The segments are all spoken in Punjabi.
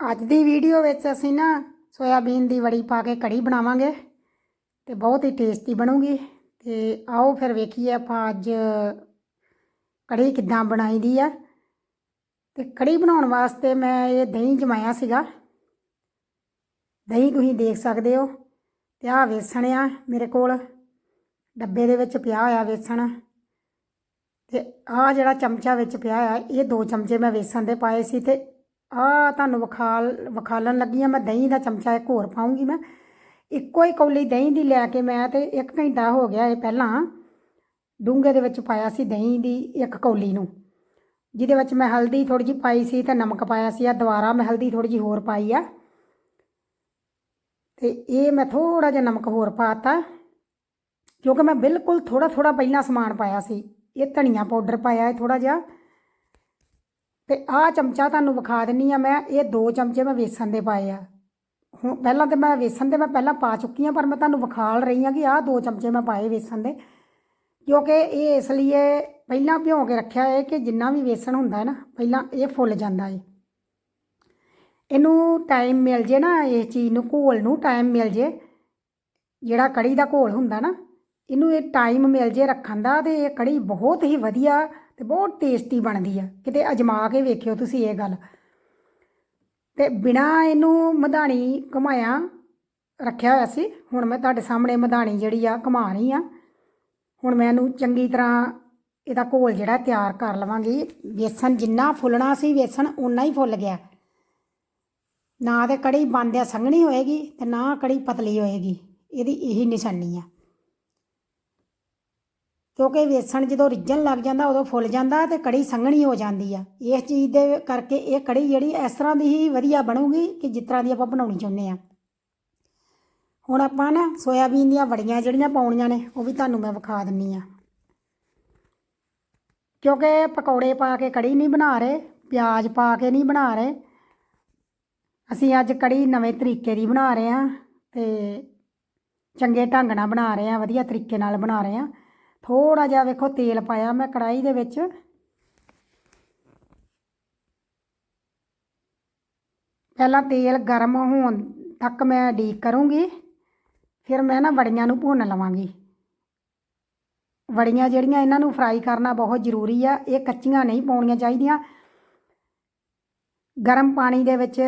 ਅੱਜ ਦੀ ਵੀਡੀਓ ਵਿੱਚ ਅਸੀਂ ਨਾ ਸੋਇਆਬੀਨ ਦੀ ਵੜੀ ਪਾ ਕੇ ਕੜੀ ਬਣਾਵਾਂਗੇ ਤੇ ਬਹੁਤ ਹੀ ਟੇਸਟੀ ਬਣੂਗੀ ਤੇ ਆਓ ਫਿਰ ਵੇਖੀਏ ਆਪਾਂ ਅੱਜ ਕੜੀ ਕਿੱਦਾਂ ਬਣਾਈ ਦੀ ਆ। ਤੇ ਕੜੀ ਬਣਾਉਣ ਵਾਸਤੇ ਮੈਂ ਇਹ ਦਹੀਂ ਜਮਾਇਆ ਸੀਗਾ। ਦਹੀਂ ਤੁਸੀਂ ਦੇਖ ਸਕਦੇ ਹੋ ਤੇ ਆਹ ਵੇਸਣ ਆ ਮੇਰੇ ਕੋਲ। ਡੱਬੇ ਦੇ ਵਿੱਚ ਪਿਆ ਹੋਇਆ ਵੇਸਣ। ਤੇ ਆਹ ਜਿਹੜਾ ਚਮਚਾ ਵਿੱਚ ਪਿਆ ਆ, ਇਹ ਦੋ ਚਮਚੇ ਮੈਂ ਵੇਸਣ ਦੇ ਪਾਏ ਸੀ ਤੇ ਆਹ ਤੁਹਾਨੂੰ ਵਿਖਾਲ ਵਿਖਾਲਣ ਲੱਗੀ ਆ, ਮੈਂ ਦਹੀਂ ਦਾ ਚਮਚਾ ਇੱਕ ਹੋਰ ਪਾਉਂਗੀ ਮੈਂ। ਇੱਕੋ ਹੀ ਕੌਲੀ ਦਹੀਂ ਦੀ ਲੈ ਕੇ ਮੈਂ ਤੇ 1 ਘੰਟਾ ਹੋ ਗਿਆ ਇਹ ਪਹਿਲਾਂ ਡੂੰਘੇ ਦੇ ਵਿੱਚ ਪਾਇਆ ਸੀ ਦਹੀਂ ਦੀ ਇੱਕ ਕੌਲੀ ਨੂੰ। ਜਿਹਦੇ ਵਿੱਚ ਮੈਂ ਹਲਦੀ ਥੋੜੀ ਜਿਹੀ ਪਾਈ ਸੀ ਤੇ ਨਮਕ ਪਾਇਆ ਸੀ ਆ ਦੁਬਾਰਾ ਮੈਂ ਹਲਦੀ ਥੋੜੀ ਜਿਹੀ ਹੋਰ ਪਾਈ ਆ। ਤੇ ਇਹ ਮੈਂ ਥੋੜਾ ਜਿਹਾ ਨਮਕ ਹੋਰ ਪਾਤਾ, ਕਿਉਂਕਿ ਮੈਂ ਬਿਲਕੁਲ ਥੋੜਾ ਥੋੜਾ ਪਹਿਲਾਂ ਸਮਾਨ ਪਾਇਆ ਸੀ। ਇਹ ਧਨੀਆ ਪਾਊਡਰ ਪਾਇਆ ਹੈ ਥੋੜਾ ਜਿਹਾ। ਤੇ ਆਹ ਚਮਚਾ ਤੁਹਾਨੂੰ ਵਿਖਾ ਦਿੰਨੀ ਆ ਮੈਂ, ਇਹ ਦੋ ਚਮਚੇ ਮੈਂ ਵੇਸਣ ਦੇ ਪਾਏ ਆ। ਹੁਣ ਪਹਿਲਾਂ ਤੇ ਮੈਂ ਵੇਸਣ ਦੇ ਮੈਂ ਪਹਿਲਾਂ ਪਾ ਚੁੱਕੀ ਆ, ਪਰ ਮੈਂ ਤੁਹਾਨੂੰ ਵਿਖਾਲ ਰਹੀ ਆ ਕਿ ਆਹ ਦੋ ਚਮਚੇ ਮੈਂ ਪਾਏ ਵੇਸਣ ਦੇ। ਕਿਉਂਕਿ ਇਹ ਇਸ ਲਈ ਪਹਿਲਾਂ ਭਿਉਂ ਕੇ ਰੱਖਿਆ ਹੈ ਕਿ ਜਿੰਨਾ ਵੀ ਵੇਸਣ ਹੁੰਦਾ ਹੈ ਨਾ, ਪਹਿਲਾਂ ਇਹ ਫੁੱਲ ਜਾਂਦਾ ਹੈ ਇਹਨੂੰ ਟਾਈਮ ਮਿਲ ਜੇ ਨਾ, ਇਸ ਚੀਜ਼ ਨੂੰ, ਘੋਲ ਨੂੰ ਟਾਈਮ ਮਿਲ ਜੇ, ਜਿਹੜਾ ਕੜੀ ਦਾ ਘੋਲ ਹੁੰਦਾ ਨਾ, ਇਹਨੂੰ ਇਹ ਟਾਈਮ ਮਿਲ ਜੇ ਰੱਖਣ ਦਾ ਤੇ ਇਹ ਕੜੀ ਬਹੁਤ ਹੀ ਵਧੀਆ ਤੇ ਬਹੁਤ ਟੇਸਟੀ ਬਣਦੀ ਆ। ਕਿਤੇ ਅਜਮਾ ਕੇ ਵੇਖਿਓ ਤੁਸੀਂ ਇਹ ਗੱਲ। ਤੇ ਬਿਨਾ ਇਹਨੂੰ ਮਧਾਣੀ ਘੁਮਾਇਆ, ਰੱਖਿਆ ਹੋਇਆ ਸੀ, ਹੁਣ ਮੈਂ ਤੁਹਾਡੇ ਸਾਹਮਣੇ ਮਧਾਣੀ ਜਿਹੜੀ ਆ ਘੁਮਾ ਰਹੀ ਆ। ਹੁਣ ਮੈਂ ਇਹਨੂੰ ਚੰਗੀ ਤਰ੍ਹਾਂ ਇਹਦਾ ਘੋਲ ਜਿਹੜਾ ਤਿਆਰ ਕਰ ਲਵਾਂਗੀ। ਵੇਸਣ ਜਿੰਨਾ ਫੁੱਲਣਾ ਸੀ, ਵੇਸਣ ਓਨਾ ਹੀ ਫੁੱਲ ਗਿਆ। ਨਾ ਤੇ ਕੜੀ ਬੰਦਿਆ ਸੰਘਣੀ ਹੋਏਗੀ ਤੇ ਨਾ ਕੜੀ ਪਤਲੀ ਹੋਏਗੀ। ਇਹਦੀ ਇਹੀ ਨਿਸ਼ਾਨੀ ਆ। ਕਿਉਂਕਿ ਵੇਸਣ ਜਦੋਂ ਰਿੱਝਣ ਲੱਗ ਜਾਂਦਾ, ਉਦੋਂ ਫੁੱਲ ਜਾਂਦਾ ਤੇ ਕੜੀ ਸੰਘਣੀ ਹੋ ਜਾਂਦੀ ਆ। ਇਸ ਚੀਜ਼ ਦੇ ਕਰਕੇ ਇਹ ਕੜੀ ਜਿਹੜੀ ਇਸ ਤਰ੍ਹਾਂ ਦੀ ਹੀ ਵਧੀਆ ਬਣੂਗੀ ਕਿ ਜਿਸ ਤਰ੍ਹਾਂ ਦੀ ਆਪਾਂ ਬਣਾਉਣੀ ਚਾਹੁੰਦੇ ਆ। ਹੁਣ ਆਪਾਂ ਨਾ ਸੋਇਆਬੀਨ ਦੀਆਂ ਵੜੀਆਂ ਜਿਹੜੀਆਂ ਪਾਉਣੀਆਂ ਨੇ, ਉਹ ਵੀ ਤੁਹਾਨੂੰ ਮੈਂ ਵਿਖਾ ਦਿੰਨੀ ਆ। ਕਿਉਂਕਿ ਪਕੌੜੇ ਪਾ ਕੇ ਕੜੀ ਨਹੀਂ ਬਣਾ ਰਹੇ, ਪਿਆਜ਼ ਪਾ ਕੇ ਨਹੀਂ ਬਣਾ ਰਹੇ। ਅਸੀਂ ਅੱਜ ਕੜੀ ਨਵੇਂ ਤਰੀਕੇ ਦੀ ਬਣਾ ਰਹੇ ਹਾਂ ਤੇ ਚੰਗੇ ਢੰਗ ਨਾਲ ਬਣਾ ਰਹੇ ਹਾਂ ਵਧੀਆ ਤਰੀਕੇ ਨਾਲ ਬਣਾ ਰਹੇ ਹਾਂ ਥੋੜਾ ਜਿਹਾ ਵੇਖੋ ਤੇਲ ਪਾਇਆ ਮੈਂ ਕੜਾਈ ਦੇ ਵਿੱਚ। ਪਹਿਲਾਂ ਤੇਲ ਗਰਮ ਹੋਣ ਤੱਕ ਮੈਂ ਡੀਕ ਕਰੂੰਗੀ, ਫਿਰ ਮੈਂ ਨਾ ਵੜੀਆਂ ਨੂੰ ਭੁੰਨ ਲਵਾਂਗੀ। ਵੜੀਆਂ ਜਿਹੜੀਆਂ ਇਹਨਾਂ ਨੂੰ ਫਰਾਈ ਕਰਨਾ ਬਹੁਤ ਜ਼ਰੂਰੀ ਆ, ਇਹ ਕੱਚੀਆਂ ਨਹੀਂ ਪਾਉਣੀਆਂ ਚਾਹੀਦੀਆਂ। ਗਰਮ ਪਾਣੀ ਦੇ ਵਿੱਚ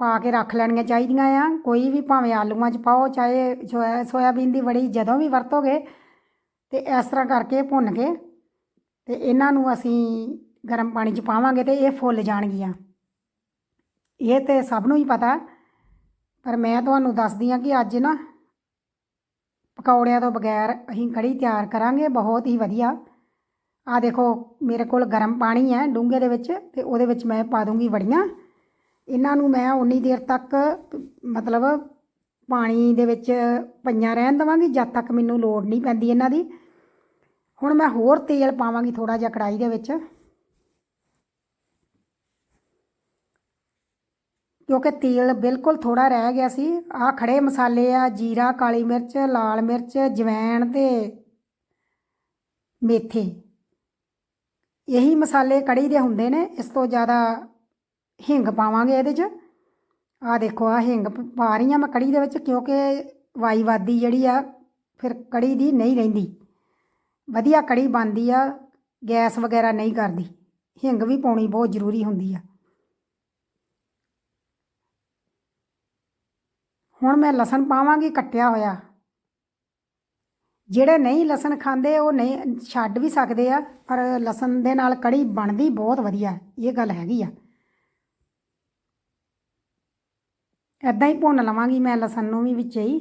ਪਾ ਕੇ ਰੱਖ ਲੈਣੀਆਂ ਚਾਹੀਦੀਆਂ ਆ, ਕੋਈ ਵੀ ਭਾਵੇਂ ਆਲੂਆਂ 'ਚ ਪਾਓ, ਚਾਹੇ ਸੋਇਆ ਸੋਇਆਬੀਨ ਦੀ ਵੜੀ ਜਦੋਂ ਵੀ ਵਰਤੋਗੇ ਤੇ ਇਸ ਤਰ੍ਹਾਂ ਕਰਕੇ ਭੁੰਨ ਕੇ ਤੇ ਇਹਨਾਂ ਨੂੰ ਅਸੀਂ ਗਰਮ ਪਾਣੀ 'ਚ ਪਾਵਾਂਗੇ ਤੇ ਇਹ ਫੁੱਲ ਜਾਣਗੀਆਂ। ਇਹ ਤੇ ਸਭ ਨੂੰ ਹੀ ਪਤਾ, ਪਰ ਮੈਂ ਤੁਹਾਨੂੰ ਦੱਸਦੀ ਹਾਂ ਕਿ ਅੱਜ ਨਾ ਪਕੌੜਿਆਂ ਤੋਂ ਬਗੈਰ ਅਸੀਂ ਕੜੀ ਤਿਆਰ ਕਰਾਂਗੇ, ਬਹੁਤ ਹੀ ਵਧੀਆ। ਆ ਦੇਖੋ, ਮੇਰੇ ਕੋਲ ਗਰਮ ਪਾਣੀ ਹੈ ਡੂੰਘੇ ਦੇ ਵਿੱਚ ਤੇ ਉਹਦੇ ਵਿੱਚ ਮੈਂ ਪਾ ਦੂੰਗੀ ਵੜੀਆਂ। ਇਹਨਾਂ ਨੂੰ ਮੈਂ ਉਨੀ ਦੇਰ ਤੱਕ ਮਤਲਬ ਪਾਣੀ ਦੇ ਵਿੱਚ ਪਈਆਂ ਰਹਿਣ ਦਵਾਂਗੀ, ਜਦ ਤੱਕ ਮੈਨੂੰ ਲੋੜ ਨਹੀਂ ਪੈਂਦੀ ਇਹਨਾਂ ਦੀ। ਹੁਣ ਮੈਂ ਹੋਰ ਤੇਲ ਪਾਵਾਂਗੀ ਥੋੜਾ ਜਿਹਾ ਕੜਾਈ ਦੇ ਵਿੱਚ। ਕਿਉਂਕਿ ਤੇਲ ਬਿਲਕੁਲ ਥੋੜਾ ਰਹਿ ਗਿਆ ਸੀ। ਆ ਖੜੇ ਮਸਾਲੇ ਆ, ਜੀਰਾ, ਕਾਲੀ ਮਿਰਚ, ਲਾਲ ਮਿਰਚ, ਜਵੈਣ ਤੇ ਮੇਥੇ। ਇਹੀ ਮਸਾਲੇ ਕੜੀ ਦੇ ਹੁੰਦੇ ਨੇ, ਇਸ ਤੋਂ ਜ਼ਿਆਦਾ ਹਿੰਗ ਪਾਵਾਂਗੇ ਇਹਦੇ 'ਚ। ਆ ਦੇਖੋ ਆ ਹਿੰਗ ਪਾ ਰਹੀ ਆ ਮੈਂ ਕੜੀ ਦੇ ਵਿੱਚ ਕਿਉਂਕਿ ਵਾਈਵਾਦੀ ਜਿਹੜੀ ਆ, ਫਿਰ ਕੜੀ ਦੀ ਨਹੀਂ ਰਹਿੰਦੀ। ਵਧੀਆ ਕੜੀ ਬਣਦੀ ਆ, ਗੈਸ ਵਗੈਰਾ ਨਹੀਂ ਕਰਦੀ, ਹਿੰਗ ਵੀ ਪਾਉਣੀ ਬਹੁਤ ਜ਼ਰੂਰੀ ਹੁੰਦੀ ਆ। ਹੁਣ ਮੈਂ ਲਸਣ ਪਾਵਾਂਗੀ, ਕੱਟਿਆ ਹੋਇਆ। ਜਿਹੜੇ ਨਹੀਂ ਲਸਣ ਖਾਂਦੇ, ਉਹ ਨਹੀਂ, ਛੱਡ ਵੀ ਸਕਦੇ ਆ, ਪਰ ਲਸਣ ਦੇ ਨਾਲ ਕੜੀ ਬਣਦੀ ਬਹੁਤ ਵਧੀਆ, ਇਹ ਗੱਲ ਹੈਗੀ ਆ। ਐਦਾਂ ਹੀ ਭੁੰਨ ਲਵਾਂਗੀ ਮੈਂ ਲਸਣ ਨੂੰ ਵੀ ਵਿੱਚ ਹੀ।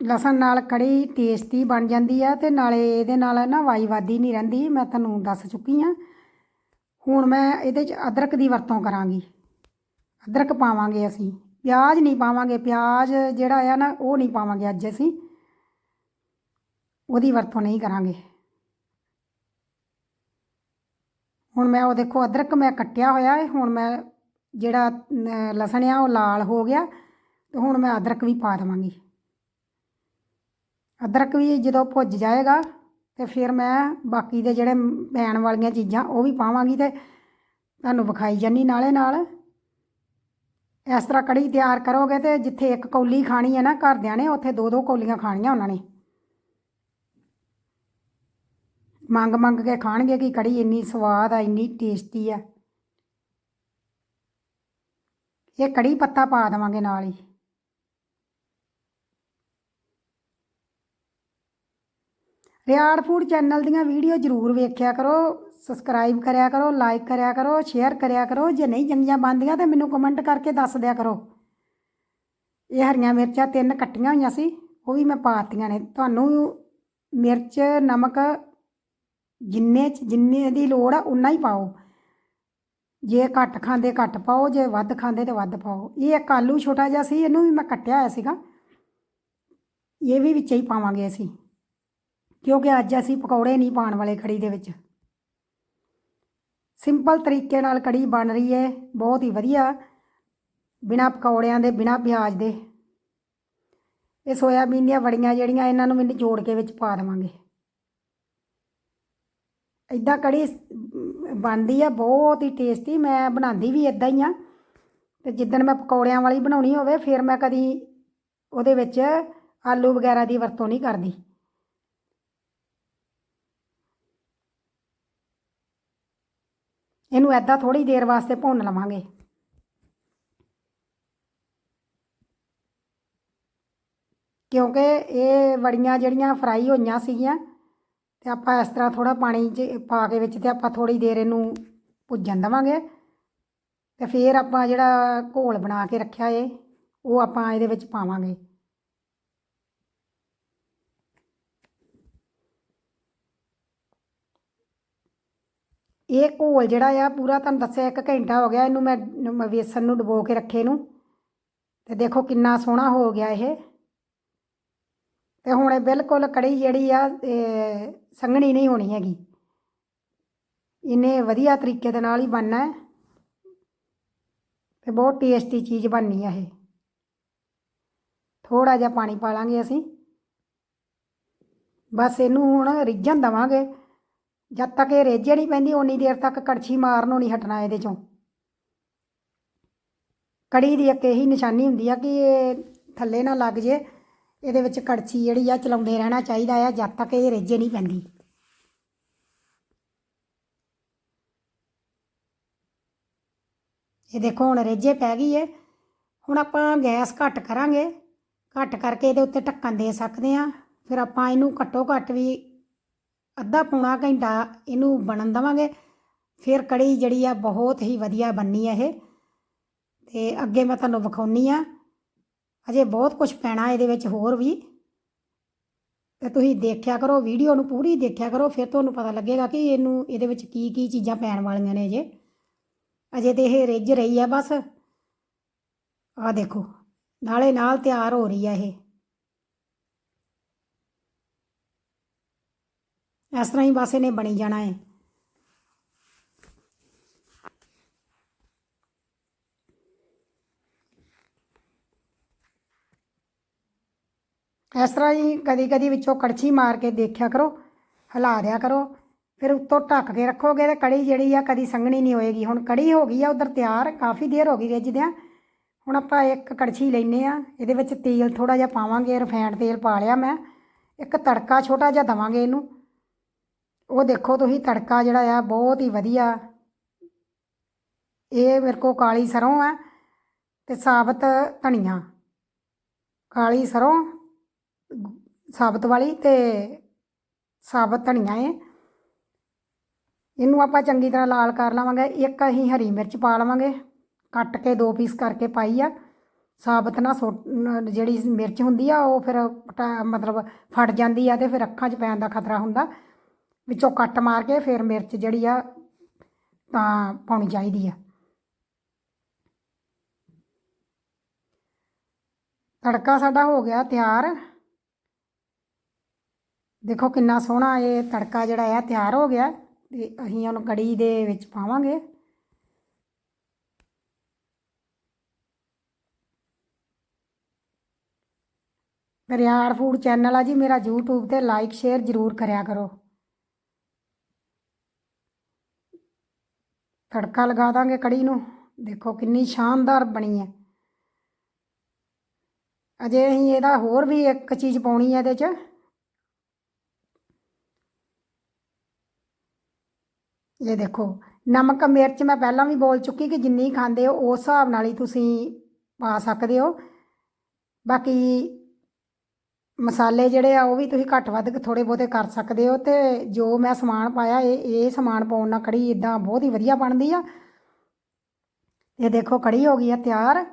ਲਸਣ ਨਾਲ ਕੜੀ ਟੇਸਟੀ ਬਣ ਜਾਂਦੀ ਆ ਤੇ ਨਾਲੇ ਇਹਦੇ ਨਾਲ ਨਾ ਵਾਈਵਾਦੀ ਨਹੀਂ ਰਹਿੰਦੀ, ਮੈਂ ਤੁਹਾਨੂੰ ਦੱਸ ਚੁੱਕੀ ਆ ਹੁਣ ਮੈਂ ਇਹਦੇ 'ਚ ਅਦਰਕ ਦੀ ਵਰਤੋਂ ਕਰਾਂਗੀ। ਅਦਰਕ ਪਾਵਾਂਗੇ ਅਸੀਂ। ਪਿਆਜ਼ ਨਹੀਂ ਪਾਵਾਂਗੇ। ਪਿਆਜ਼ ਜਿਹੜਾ ਆ ਨਾ, ਉਹ ਨਹੀਂ ਪਾਵਾਂਗੇ ਅੱਜ ਅਸੀਂ। ਉਹਦੀ ਵਰਤੋਂ ਨਹੀਂ ਕਰਾਂਗੇ। ਹੁਣ ਮੈਂ ਉਹ ਦੇਖੋ, ਅਦਰਕ ਮੈਂ ਕੱਟਿਆ ਹੋਇਆ ਹੈ। ਹੁਣ ਮੈਂ ਜਿਹੜਾ ਲਸਣ ਆ, ਉਹ ਲਾਲ ਹੋ ਗਿਆ। ਤੇ ਹੁਣ ਮੈਂ ਅਦਰਕ ਵੀ ਪਾ ਦੇਵਾਂਗੀ। ਅਦਰਕ ਵੀ ਜਦੋਂ ਭੁੱਜ ਜਾਏਗਾ ਤੇ ਫਿਰ ਮੈਂ ਬਾਕੀ ਦੇ ਜਿਹੜੇ ਪੈਣ ਵਾਲੀਆਂ ਚੀਜ਼ਾਂ ਉਹ ਵੀ ਪਾਵਾਂਗੀ ਤੇ ਤੁਹਾਨੂੰ ਵਿਖਾਈ ਜਾਨੀ ਨਾਲੇ ਨਾਲ। ਇਸ ਤਰ੍ਹਾਂ ਕੜੀ ਤਿਆਰ ਕਰੋਗੇ ਤੇ ਜਿੱਥੇ ਇੱਕ ਕੌਲੀ ਖਾਣੀ ਹੈ ਨਾ ਘਰਦਿਆਂ ਨੇ, ਉੱਥੇ ਦੋ ਦੋ ਕੌਲੀਆਂ ਖਾਣੀਆਂ ਉਹਨਾਂ ਨੇ। ਮੰਗ ਮੰਗ ਕੇ ਖਾਣਗੇ ਕਿ ਕੜੀ ਇੰਨੀ ਸਵਾਦ ਆ, ਇੰਨੀ ਟੇਸਟੀ ਆ। ਇਹ ਕੜੀ ਪੱਤਾ ਪਾ ਦੇਵਾਂਗੇ ਨਾਲ ਹੀ। ਰਿਆੜ ਫੂਡ ਚੈਨਲ ਦੀਆਂ ਵੀਡੀਓ ਜ਼ਰੂਰ ਵੇਖਿਆ ਕਰੋ ਸਬਸਕ੍ਰਾਈਬ ਕਰਿਆ ਕਰੋ ਲਾਈਕ ਕਰਿਆ ਕਰੋ ਸ਼ੇਅਰ ਕਰਿਆ ਕਰੋ, ਜੇ ਨਹੀਂ ਚੰਗੀਆਂ ਬਣਦੀਆਂ ਤਾਂ ਮੈਨੂੰ ਕਮੈਂਟ ਕਰਕੇ ਦੱਸ ਦਿਆ ਕਰੋ। ਇਹ ਹਰੀਆਂ ਮਿਰਚਾਂ ਤਿੰਨ ਕੱਟੀਆਂ ਹੋਈਆਂ ਸੀ, ਉਹ ਵੀ ਮੈਂ ਪਾਤੀਆਂ ਨੇ। ਤੁਹਾਨੂੰ ਮਿਰਚ, ਨਮਕ ਜਿੰਨੇ 'ਚ- ਜਿੰਨੇ ਦੀ ਲੋੜ ਆ, ਉਨਾ ਹੀ ਪਾਓ। ਜੇ ਘੱਟ ਖਾਂਦੇ ਘੱਟ ਪਾਓ, ਜੇ ਵੱਧ ਖਾਂਦੇ ਤੇ ਵੱਧ ਪਾਓ। ਇਹ ਇੱਕ ਆਲੂ ਛੋਟਾ ਜਿਹਾ ਸੀ, ਇਹਨੂੰ ਵੀ ਮੈਂ ਕੱਟਿਆ ਹੋਇਆ ਸੀਗਾ। ਇਹ ਵੀ ਵਿੱਚ ਹੀ ਪਾਵਾਂਗੇ ਅਸੀਂ। ਕਿਉਂਕਿ ਅੱਜ ਅਸੀਂ ਪਕੌੜੇ ਨਹੀਂ ਪਾਉਣ ਵਾਲੇ ਕੜੀ ਦੇ ਵਿੱਚ। ਸਿੰਪਲ ਤਰੀਕੇ ਨਾਲ ਕੜੀ ਬਣ ਰਹੀ ਹੈ, ਬਹੁਤ ਹੀ ਵਧੀਆ। ਬਿਨਾ ਪਕੌੜਿਆਂ ਦੇ, ਬਿਨਾ ਪਿਆਜ਼ ਦੇ। ਇਹ ਸੋਇਆਬੀਨ ਦੀਆਂ ਵੜੀਆਂ ਜਿਹੜੀਆਂ, ਇਹਨਾਂ ਨੂੰ ਮੈਨੂੰ ਜੋੜ ਕੇ ਵਿੱਚ ਪਾ ਦੇਵਾਂਗੇ। ਇਦਾਂ ਕੜੀ ਬਣਦੀ ਆ, ਬਹੁਤ ਹੀ ਟੇਸਟੀ ਮੈਂ ਬਣਾਉਂਦੀ ਵੀ ਇਦਾਂ ਹੀ ਆ। ਤੇ ਜਿੱਦਣ ਮੈਂ ਪਕੌੜਿਆਂ ਵਾਲੀ ਬਣਾਉਣੀ ਹੋਵੇ, ਫਿਰ ਮੈਂ ਕਦੀ ਉਹਦੇ ਵਿੱਚ ਆਲੂ ਵਗੈਰਾ ਦੀ ਵਰਤੋਂ ਨਹੀਂ ਕਰਦੀ। ਇਹਨੂੰ ਐਦਾਂ ਥੋੜੀ ਦੇਰ ਵਾਸਤੇ ਭੁੰਨ ਲਵਾਂਗੇ। ਕਿਉਂਕਿ ਇਹ ਵੜੀਆਂ ਜਿਹੜੀਆਂ ਫਰਾਈ ਹੋਈਆਂ ਸੀਗੀਆਂ, ਤੇ ਆਪਾਂ ਇਸ ਤਰ੍ਹਾਂ ਥੋੜਾ ਪਾਣੀ 'ਚ ਪਾ ਕੇ ਵਿੱਚ ਤੇ ਆਪਾਂ ਥੋੜੀ ਦੇਰ ਇਹਨੂੰ ਭੁੱਜਣ ਦੇਵਾਂਗੇ। ਤੇ ਫਿਰ ਆਪਾਂ ਜਿਹੜਾ ਘੋਲ ਬਣਾ ਕੇ ਰੱਖਿਆ ਏ, ਉਹ ਆਪਾਂ ਇਹਦੇ ਵਿੱਚ ਪਾਵਾਂਗੇ। ਇਹ ਘੋਲ ਜਿਹੜਾ ਆ, ਪੂਰਾ ਤੁਹਾਨੂੰ ਦੱਸਿਆ ਇੱਕ ਘੰਟਾ ਹੋ ਗਿਆ, ਇਹਨੂੰ ਮੈਂ ਵੇਸਣ ਨੂੰ ਡੁਬੋ ਕੇ ਰੱਖੇ ਨੂੰ। ਤੇ ਦੇਖੋ ਕਿੰਨਾ ਸੋਹਣਾ ਹੋ ਗਿਆ ਇਹ। ਤੇ ਹੁਣ ਇਹ ਬਿਲਕੁਲ ਕੜੀ ਜਿਹੜੀ ਆ ਸੰਘਣੀ ਨਹੀਂ ਹੋਣੀ ਹੈਗੀ। ਇਹਨੇ ਵਧੀਆ ਤਰੀਕੇ ਦੇ ਨਾਲ ਹੀ ਬਣਨਾ ਹੈ। ਤੇ ਬਹੁਤ ਟੇਸਟੀ ਚੀਜ਼ ਬਣਨੀ ਆ ਇਹ। ਥੋੜਾ ਜਿਹਾ ਪਾਣੀ ਪਾ ਲਾਂਗੇ ਅਸੀਂ। ਬਸ ਇਹਨੂੰ ਹੁਣ ਰਿੱਝਣ ਦਵਾਂਗੇ। ਜਦ ਤੱਕ ਇਹ ਰੇਜੇ ਨਹੀਂ ਪੈਂਦੀ, ਓਨੀ ਦੇਰ ਤੱਕ ਕੜਛੀ ਮਾਰਨੋਂ ਨਹੀਂ ਹਟਣਾ ਇਹਦੇ ਚੋਂ। ਕੜੀ ਦੀ ਇੱਕ ਇਹੀ ਨਿਸ਼ਾਨੀ ਹੁੰਦੀ ਆ ਕਿ ਇਹ ਥੱਲੇ ਨਾ ਲੱਗ ਜੇ, ਇਹਦੇ ਵਿੱਚ ਕੜਛੀ ਜਿਹੜੀ ਆ ਚਲਾਉਂਦੇ ਰਹਿਣਾ ਚਾਹੀਦਾ ਆ, ਜਦ ਤੱਕ ਇਹ ਰੇਜੇ ਨਹੀਂ ਪੈਂਦੀ। ਇਹ ਦੇਖੋ, ਹੁਣ ਰੇਜੇ ਪੈ ਗਈ ਏ। ਹੁਣ ਆਪਾਂ ਗੈਸ ਘੱਟ ਕਰਾਂਗੇ। ਘੱਟ ਕਰਕੇ ਇਹਦੇ ਉੱਤੇ ਢੱਕਣ ਦੇ ਸਕਦੇ ਆ। ਫਿਰ ਆਪਾਂ ਇਹਨੂੰ ਘੱਟੋ ਘੱਟ ਵੀ ਅੱਧਾ ਪੌਣਾ ਘੰਟਾ ਇਹਨੂੰ ਬਣਨ ਦੇਵਾਂਗੇ। ਫਿਰ ਕੜੀ ਜਿਹੜੀ ਆ ਬਹੁਤ ਹੀ ਵਧੀਆ ਬੰਨੀ ਆ ਇਹ। ਤੇ ਅੱਗੇ ਮੈਂ ਤੁਹਾਨੂੰ ਵਿਖਾਉਣੀ ਆ। ਅਜੇ ਬਹੁਤ ਕੁਝ ਪੈਣਾ ਇਹਦੇ ਵਿੱਚ ਹੋਰ ਵੀ। ਤੇ ਤੁਸੀਂ ਦੇਖਿਆ ਕਰੋ, ਵੀਡੀਓ ਨੂੰ ਪੂਰੀ ਦੇਖਿਆ ਕਰੋ, ਫਿਰ ਤੁਹਾਨੂੰ ਪਤਾ ਲੱਗੇਗਾ ਕਿ ਇਹਨੂੰ ਇਹਦੇ ਵਿੱਚ ਕੀ ਕੀ ਚੀਜ਼ਾਂ ਪੈਣ ਵਾਲੀਆਂ ਨੇ ਅਜੇ। ਅਜੇ ਤੇ ਇਹ ਰਿੱਝ ਰਹੀ ਆ ਬਸ। ਆ ਦੇਖੋ, ਨਾਲੇ ਨਾਲ ਤਿਆਰ ਹੋ ਰਹੀ ਆ ਇਹ। ਇਸ ਤਰ੍ਹਾਂ ਹੀ ਬਸ ਇਹਨੇ ਬਣੀ ਜਾਣਾ ਹੈ। ਇਸ ਤਰ੍ਹਾਂ ਹੀ ਕਦੀ ਕਦੀ ਵਿੱਚੋਂ ਕੜਛੀ ਮਾਰ ਕੇ ਦੇਖਿਆ ਕਰੋ, ਹਿਲਾ ਦਿਆ ਕਰੋ, ਫਿਰ ਉੱਤੋਂ ਢੱਕ ਕੇ ਰੱਖੋਗੇ ਤੇ ਕੜੀ ਜਿਹੜੀ ਆ ਕਦੀ ਸੰਘਣੀ ਨਹੀਂ ਹੋਏਗੀ। ਹੁਣ ਕੜੀ ਹੋ ਗਈ ਆ, ਉਧਰ ਤਿਆਰ, ਕਾਫੀ ਦੇਰ ਹੋ ਗਈ ਰਿੱਝਦਿਆਂ ਹੁਣ ਆਪਾਂ ਇੱਕ ਕੜਛੀ ਲੈਨੇ ਆ ਇਹਦੇ ਵਿੱਚ ਤੇਲ ਥੋੜਾ ਜਿਹਾ ਪਾਵਾਂਗੇ ਰਿਫਾਈਂਡ ਤੇਲ ਪਾ ਲਿਆ ਮੈਂ। ਇੱਕ ਤੜਕਾ ਛੋਟਾ ਜਿਹਾ ਦਵਾਂਗੇ ਇਹਨੂੰ। ਉਹ ਦੇਖੋ ਤੁਸੀਂ, ਤੜਕਾ ਜਿਹੜਾ ਆ ਬਹੁਤ ਹੀ ਵਧੀਆ। ਇਹ ਮੇਰੇ ਕੋ ਕਾਲੀ ਸਰੋਂ ਆ ਤੇ ਸਾਬਤ ਧਨੀਆ। ਕਾਲੀ ਸਰੋਂ, ਸਾਬਤ ਵਾਲੀ ਤੇ ਸਾਬਤ ਧਨੀਆ ਹੈ ਇਹਨੂੰ ਆਪਾਂ ਚੰਗੀ ਤਰ੍ਹਾਂ ਲਾਲ ਕਰ ਲਵਾਂਗੇ। ਇੱਕ ਅਸੀਂ ਹਰੀ ਮਿਰਚ ਪਾ ਲਵਾਂਗੇ। ਕੱਟ ਕੇ ਦੋ ਪੀਸ ਕਰਕੇ ਪਾਈ ਆ। ਸਾਬਤ ਨਾ ਸੁੱਟ ਜਿਹੜੀ ਮਿਰਚ ਹੁੰਦੀ ਆ, ਉਹ ਫਿਰ ਮਤਲਬ ਫਟ ਜਾਂਦੀ ਆ ਤੇ ਫਿਰ ਅੱਖਾਂ 'ਚ ਪੈਣ ਦਾ ਖਤਰਾ ਹੁੰਦਾ। ਵਿੱਚੋਂ ਕੱਟ ਮਾਰ ਕੇ ਫਿਰ ਮਿਰਚ ਜਿਹੜੀ ਆ ਤਾਂ ਪਾਉਣੀ ਚਾਹੀਦੀ ਆ। ਤੜਕਾ ਸਾਡਾ ਹੋ ਗਿਆ ਤਿਆਰ। ਦੇਖੋ ਕਿੰਨਾ ਸੋਹਣਾ ਇਹ ਤੜਕਾ ਜਿਹੜਾ ਆ ਤਿਆਰ ਹੋ ਗਿਆ ਤੇ ਅਸੀਂ ਉਹਨੂੰ ਕੜੀ ਦੇ ਵਿੱਚ ਪਾਵਾਂਗੇ। ਕਰਿਆੜ ਫੂਡ ਚੈਨਲ ਆ ਜੀ, ਮੇਰਾ YouTube ਤੇ ਲਾਈਕ ਸ਼ੇਅਰ ਜ਼ਰੂਰ ਕਰਿਆ ਕਰੋ। ਤੜਕਾ ਲਗਾ ਦਾਂਗੇ ਕੜੀ ਨੂੰ। ਦੇਖੋ ਕਿੰਨੀ ਸ਼ਾਨਦਾਰ ਬਣੀ ਹੈ। ਅਜੇ ਅਸੀਂ ਇਹਦਾ ਹੋਰ ਵੀ ਇੱਕ ਚੀਜ਼ ਪਾਉਣੀ ਹੈ ਇਹਦੇ 'ਚ। ਇਹ ਦੇਖੋ, ਨਮਕ, ਮਿਰਚ ਮੈਂ ਪਹਿਲਾਂ ਵੀ ਬੋਲ ਚੁੱਕੀ ਕਿ ਜਿੰਨੀ ਖਾਂਦੇ ਹੋ, ਉਸ ਹਿਸਾਬ ਨਾਲ ਹੀ ਤੁਸੀਂ ਪਾ ਸਕਦੇ ਹੋ। ਬਾਕੀ ਮਸਾਲੇ ਜਿਹੜੇ ਆ, ਉਹ ਵੀ ਤੁਸੀਂ ਘੱਟ ਵੱਧ ਥੋੜੇ ਬਹੁਤੇ ਕਰ ਸਕਦੇ ਹੋ ਤੇ ਜੋ ਮੈਂ ਸਮਾਨ ਪਾਇਆ, ਇਹ ਇਹ ਸਮਾਨ ਪਾਉਣ ਨਾਲ ਕੜੀ ਇਦਾਂ ਬਹੁਤ ਹੀ ਵਧੀਆ ਬਣਦੀ ਆ। ਇਹ ਦੇਖੋ ਕੜੀ ਹੋ ਗਈ ਆ ਤਿਆਰ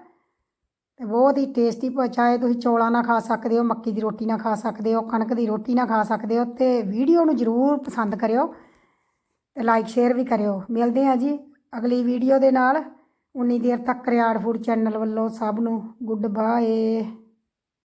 ਤੇ ਬਹੁਤ ਹੀ ਟੇਸਟੀ ਚਾਹੇ ਤੁਸੀਂ ਚੌਲਾਂ ਨਾਲ ਖਾ ਸਕਦੇ ਹੋ, ਮੱਕੀ ਦੀ ਰੋਟੀ ਨਾਲ ਖਾ ਸਕਦੇ ਹੋ, ਕਣਕ ਦੀ ਰੋਟੀ ਨਾਲ ਖਾ ਸਕਦੇ ਹੋ ਤੇ ਵੀਡੀਓ ਨੂੰ ਜ਼ਰੂਰ ਪਸੰਦ ਕਰਿਓ ਤੇ ਲਾਈਕ ਸ਼ੇਅਰ ਵੀ ਕਰਿਓ। ਮਿਲਦੇ ਹਾਂ ਜੀ ਅਗਲੀ ਵੀਡੀਓ ਦੇ ਨਾਲ। ਉਨੀ ਦੇਰ ਤੱਕ ਕਰਿਆੜ ਫੂਡ ਚੈਨਲ ਵੱਲੋਂ ਸਭ ਨੂੰ ਗੁੱਡ ਬਾਏ।